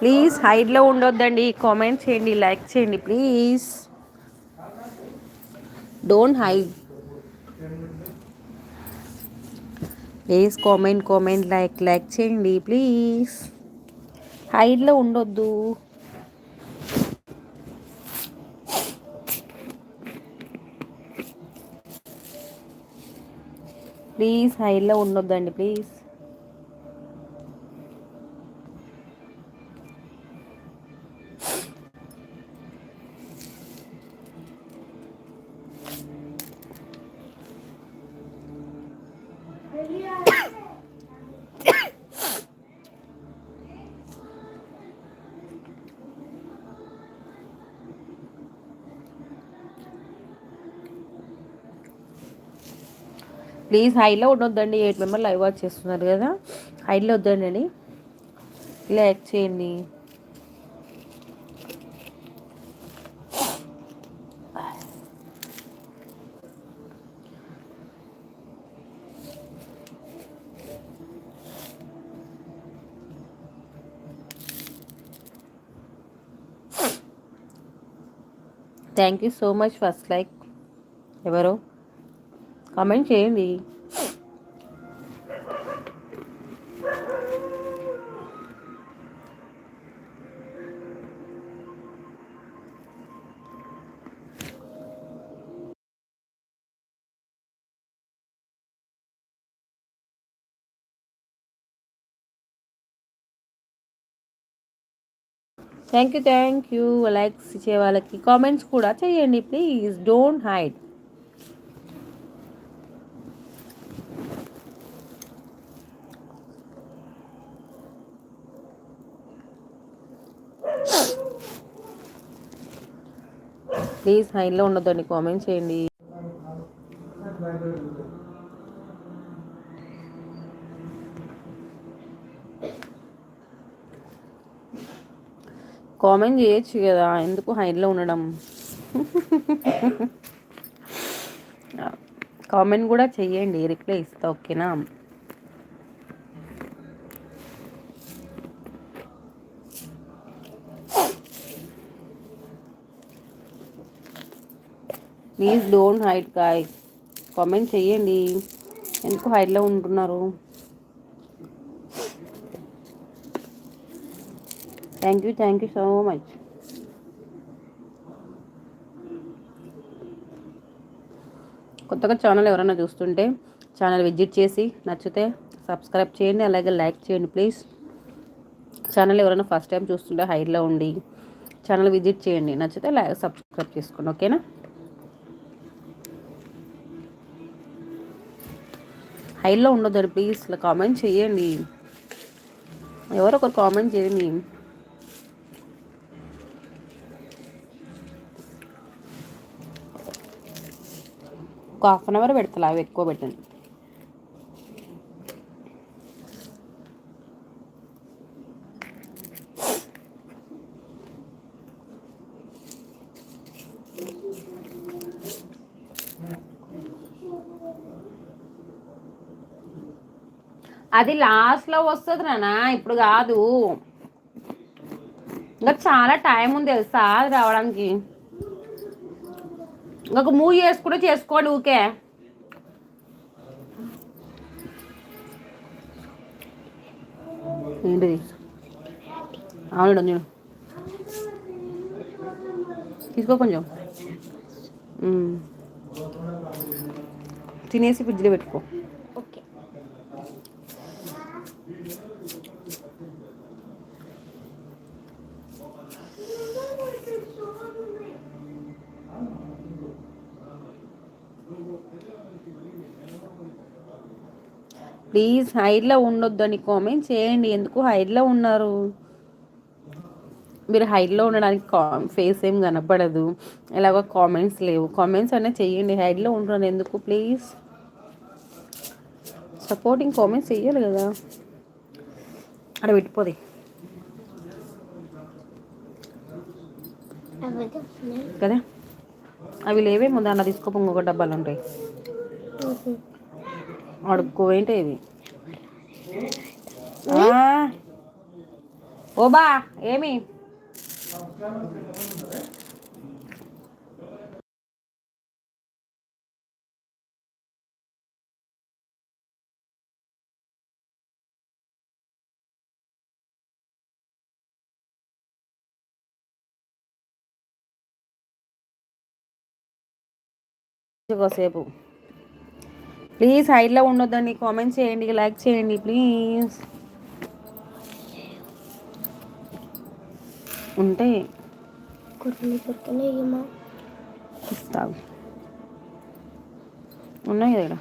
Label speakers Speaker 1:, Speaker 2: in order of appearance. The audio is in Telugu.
Speaker 1: ప్లీజ్ హైడ్లో ఉండొద్దండి. కామెంట్ చేయండి లైక్ చేయండి please. Don't hide. Please comment comment like like చేయండి ప్లీజ్. హైడ్లో ఉండొద్దు. ప్లీజ్ హైడ్లో ఉండొద్దండి ప్లీజ్. ప్లీజ్ హైలో ఉండొద్దండి. ఎయిట్ మెంబర్ లైవ్ వాచ్ చేస్తున్నారు కదా. హైలో వద్దండి లైక్ చేయండి. Thank you so much first like ఎవరు? కామెంట్ చేయండి. Thank you thank you likes ఇచ్చే వాళ్ళకి కామెంట్స్ కూడా చేయండి ప్లీజ్ డోంట్ హైడ్ ప్లీజ్ హైన్లో ఉండొద్దండి కామెంట్ చేయండి. కామెంట్ చేయొచ్చు కదా ఎందుకు హైన్లో ఉండడం? కామెంట్ కూడా చెయ్యండి రిప్లై ఇస్తా ఓకేనా? Please don't hide guy comment చెయ్యండి. ఎందుకు హైడ్లో ఉంటున్నారు? Thank you thank you so much కొత్తగా ఛానల్ ఎవరైనా చూస్తుంటే ఛానల్ విజిట్ చేసి నచ్చితే సబ్స్క్రైబ్ చేయండి అలాగే లైక్ చేయండి ప్లీజ్ ఛానల్ ఎవరైనా ఫస్ట్ టైం చూస్తుంటే హైట్లో ఉండి ఛానల్ విజిట్ చేయండి. నచ్చితే లైక్ సబ్స్క్రైబ్ చేసుకోండి ఓకేనా హైలో ఉండదు ప్లీజ్. ఇలా కామెంట్ చేయండి ఎవరో ఒకరు కామెంట్ చేయండి. ఒక హాఫ్ అన్ అవర్ పెడతా అవి ఎక్కువ పెట్టండి. అది లాస్ట్లో వస్తుంది నానా ఇప్పుడు కాదు. ఇంకా చాలా టైం ఉంది తెలుసా అది రావడానికి. ఇంకొక మూవ్ చేసుకుంటే చేసుకోండి ఊకే ఏంటిది? అవును నేను తీసుకో కొంచెం. తినేసి ఫ్రిడ్జ్లో పెట్టుకో. ప్లీజ్ హైడ్లో ఉండొద్దని కామెంట్ చేయండి. ఎందుకు హైడ్లో ఉన్నారు? మీరు హైడ్లో ఉండడానికి కా ఫేస్ ఏం కనపడదు. ఎలాగో కామెంట్స్ లేవు. కామెంట్స్ అనే చేయండి. హైడ్లో ఉంటున్నారు ఎందుకు? ప్లీజ్ సపోర్టింగ్ కామెంట్స్ చెయ్యాలి కదా. అక్కడ పెట్టిపోది. కదా? అవి లేవేమో దాన్ని తీసుకోపో ఇంకొక డబ్బాలు ఉంటాయి. అడుక్కోవేంటి ఇవి ఓ బా ఏమి? కాసేపు ప్లీజ్ హైట్లో ఉండొద్దండి. కామెంట్ చేయండి లైక్ చేయండి ప్లీజ్ ఉంటే ఇస్తావు ఉన్నాయి కదా